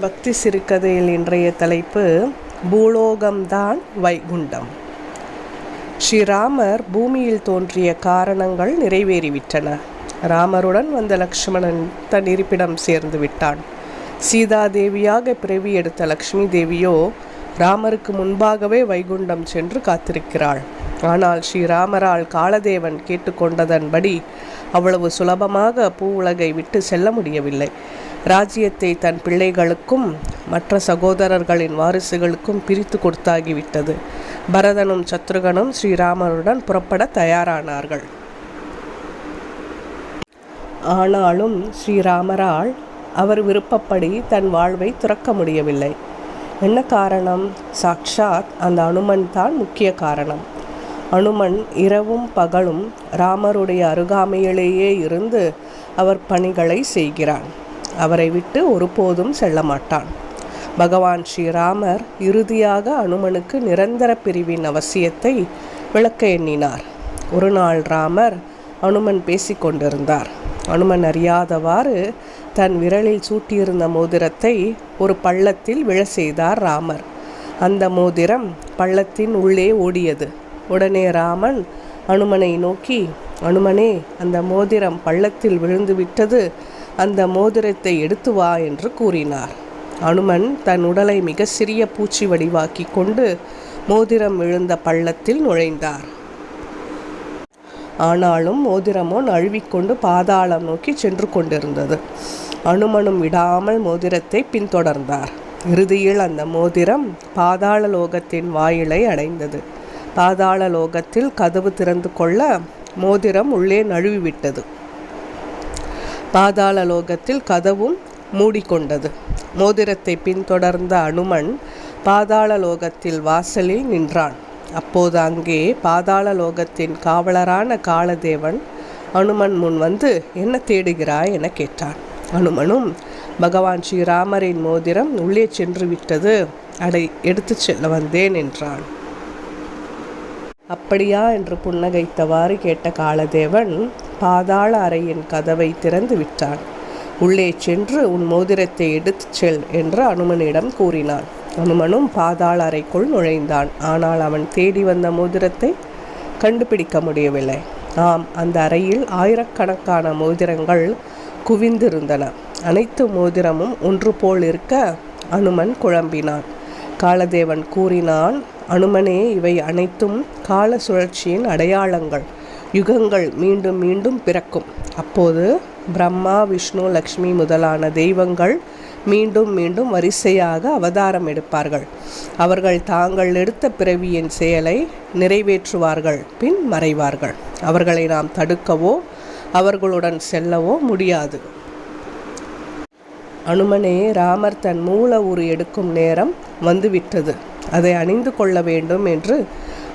பக்தி சிறுகதையில் இன்றைய தலைப்பு பூலோகம்தான் வைகுண்டம். ஸ்ரீராமர் பூமியில் தோன்றிய காரணங்கள் நிறைவேறிவிட்டன. ராமருடன் வந்த லக்ஷ்மணன் தன் இருப்பிடம் சேர்ந்து விட்டான். சீதாதேவியாக பிறவி எடுத்த லக்ஷ்மி தேவியோ ராமருக்கு முன்பாகவே வைகுண்டம் சென்று காத்திருக்கிறாள். ஆனால் ஸ்ரீராமரால் காலதேவன் கேட்டுக்கொண்டதன்படி அவ்வளவு சுலபமாக பூ உலகை விட்டு செல்ல முடியவில்லை. ராஜ்யத்தை தன் பிள்ளைகளுக்கும் மற்ற சகோதரர்களின் வாரிசுகளுக்கும் பிரித்து கொடுத்தாகிவிட்டது. பரதனும் சத்ருகனும் ஸ்ரீராமருடன் புறப்பட தயாரானார்கள். ஆனாலும் ஸ்ரீராமரால் அவர் விருப்பப்படி தன் வாழ்வை துறக்க முடியவில்லை. என்ன காரணம்? சாக்ஷாத் அந்த அனுமன் தான் முக்கிய காரணம். அனுமன் இரவும் பகலும் ராமருடைய அருகாமையிலேயே இருந்து அவர் பணிகளை செய்கிறான். அவரை விட்டு ஒருபோதும் செல்ல மாட்டான். பகவான் ஸ்ரீராமர் இறுதியாக அனுமனுக்கு நிரந்தர பிரிவின் அவசியத்தை விளக்க எண்ணினார். ஒரு நாள் ராமர் அனுமன் பேசிக்கொண்டிருந்தார். அனுமன் அறியாதவாறு தன் விரலில் சூட்டியிருந்த மோதிரத்தை ஒரு பள்ளத்தில் விழ செய்தார் ராமர். அந்த மோதிரம் பள்ளத்தின் உள்ளே ஓடியது. உடனே ராமன் அனுமனை நோக்கி அனுமனே அந்த மோதிரம் பள்ளத்தில் விழுந்து விட்டது. அந்த மோதிரத்தை எடுத்து வா என்று கூறினார். அனுமன் தன் உடலை மிக சிறிய பூச்சி வடிவாக்கி கொண்டு மோதிரம் விழுந்த பள்ளத்தில் நுழைந்தார். ஆனாலும் மோதிரமோ நழுவிக்கொண்டு பாதாளம் நோக்கி சென்று கொண்டிருந்தது. அனுமனும் விடாமல் மோதிரத்தை பின்தொடர்ந்தார். இறுதியில் அந்த மோதிரம் பாதாள லோகத்தின் வாயிலை அடைந்தது. பாதாள லோகத்தில் கதவு திறந்து கொள்ள மோதிரம் உள்ளே நழுவிவிட்டது. பாதாள லோகத்தில் கதவும் மூடிக்கொண்டது. மோதிரத்தை பின்தொடர்ந்த அனுமன் பாதாள லோகத்தில் வாசலில் நின்றான். அப்போது அங்கே பாதாள லோகத்தின் காவலரான காலதேவன் அனுமன் முன் வந்து என்ன தேடுகிறாய்? என கேட்டான். அனுமனும் பகவான் ஸ்ரீராமரின் மோதிரம் உள்ளே சென்று விட்டது. அதை எடுத்துச் செல்ல வந்தேன் என்றான். அப்படியா? என்று புன்னகைத்தவாறு கேட்ட காலதேவன் பாதாள அறையின் கதவை திறந்து விட்டான். உள்ளே சென்று உன் மோதிரத்தை எடுத்துச் செல் என்று அனுமனிடம் கூறினான். அனுமனும் பாதாள அறைக்குள் நுழைந்தான். ஆனால் அவன் தேடி வந்த மோதிரத்தை கண்டுபிடிக்க முடியவில்லை. ஆம் அந்த அறையில் ஆயிரக்கணக்கான மோதிரங்கள் குவிந்திருந்தன. அனைத்து மோதிரமும் ஒன்று போல் இருக்க அனுமன் குழம்பினான். காலதேவன் கூறினான் அனுமனே இவை அனைத்தும் கால சுழற்சியின் அடையாளங்கள். யுகங்கள் மீண்டும் மீண்டும் பிறக்கும். அப்போது பிரம்மா விஷ்ணு லக்ஷ்மி முதலான தெய்வங்கள் மீண்டும் மீண்டும் வரிசையாக அவதாரம் எடுப்பார்கள். அவர்கள் தாங்கள் எடுத்த பிறவியின் செயலை நிறைவேற்றுவார்கள் பின் மறைவார்கள். அவர்களை நாம் தடுக்கவோ அவர்களுடன் செல்லவோ முடியாது. அனுமனே ராமர் தன் மூல உரு எடுக்கும் நேரம் வந்துவிட்டது. அதை அணிந்து கொள்ள வேண்டும் என்று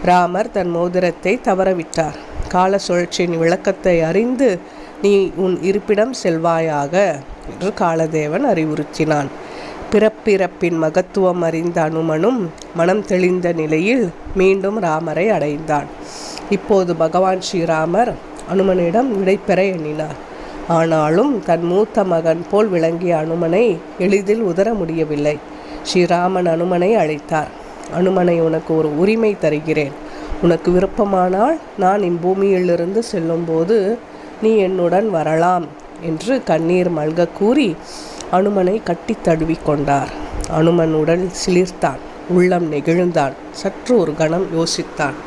ராமர் தன் மோதிரத்தை தவறவிட்டார். கால சுழற்சியின் விளக்கத்தை அறிந்து நீ உன் இருப்பிடம் செல்வாயாக என்று காலதேவன் அறிவுறுத்தினான். பிறப்பிறப்பின் மகத்துவம் அறிந்த அனுமனும் மனம் தெளிந்த நிலையில் மீண்டும் ராமரை அடைந்தான். இப்போது பகவான் ஸ்ரீராமர் அனுமனிடம் விடை பெற எண்ணினார். ஆனாலும் தன் மூத்த மகன் போல் விளங்கிய அனுமனை எளிதில் உதர முடியவில்லை. ஸ்ரீராமன் அனுமனை அழைத்தார். அனுமனை உனக்கு ஒரு உரிமை தருகிறேன். உனக்கு விருப்பமானால் நான் இப்பூமியிலிருந்து செல்லும்போது நீ என்னுடன் வரலாம் என்று கண்ணீர் மல்க கூறி அனுமனை கட்டி தழுவி கொண்டார் அனுமன் உடல் சிலிர்த்தான் உள்ளம் நெகிழ்ந்தான் சற்று ஒரு கணம் யோசித்தான்.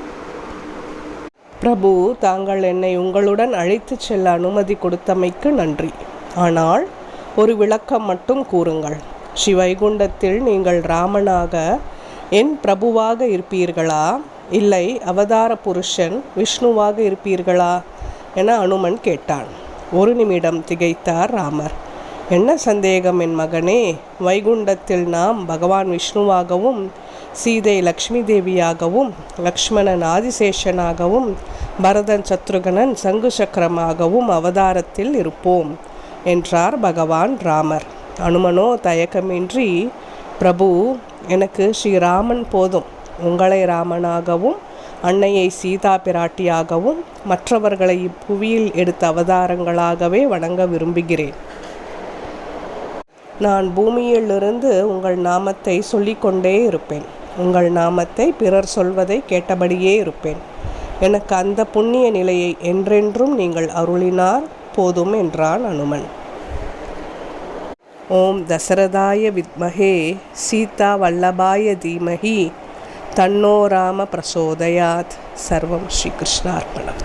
பிரபு தாங்கள் என்னை உங்களுடன் அழைத்துச் செல்ல அனுமதி கொடுத்தமைக்கு நன்றி. ஆனால் ஒரு விளக்கம் மட்டும் கூறுங்கள். ஸ்ரீவைகுண்டத்தில் நீங்கள் ராமனாக என் பிரபுவாக இருப்பீர்களா? இல்லை அவதார புருஷன் விஷ்ணுவாக இருப்பீர்களா? என அனுமன் கேட்டான். ஒரு நிமிடம் திகைத்தார் ராமர். என்ன சந்தேகம் என் மகனே? வைகுண்டத்தில் நாம் பகவான் விஷ்ணுவாகவும் சீதை லக்ஷ்மி தேவியாகவும் லக்ஷ்மணன் ஆதிசேஷனாகவும் பரதன் சத்ருகனன் சங்கு சக்கரமாகவும் அவதாரத்தில் இருப்போம் என்றார் பகவான் ராமர். அனுமனோ தயக்கமின்றி பிரபு எனக்கு ஸ்ரீராமன் போதும். உங்களை ராமனாகவும் அன்னையை சீதா பிராட்டியாகவும் மற்றவர்களை இப்புவியில் எடுத்த அவதாரங்களாகவே வணங்க விரும்புகிறேன். நான் பூமியிலிருந்து உங்கள் நாமத்தை சொல்லிக்கொண்டே இருப்பேன். உங்கள் நாமத்தை பிறர் சொல்வதை கேட்டபடியே இருப்பேன். எனக்கு அந்த புண்ணிய நிலையை என்றென்றும் நீங்கள் அருளினார் போதும் என்றான் அனுமன். ஓம் தசரதாய வித்மகே சீதா வல்லபாய தீமகி தன்னோ ராம பிரசோதயாத் சர்வம் ஸ்ரீகிருஷ்ணார்ப்பணம்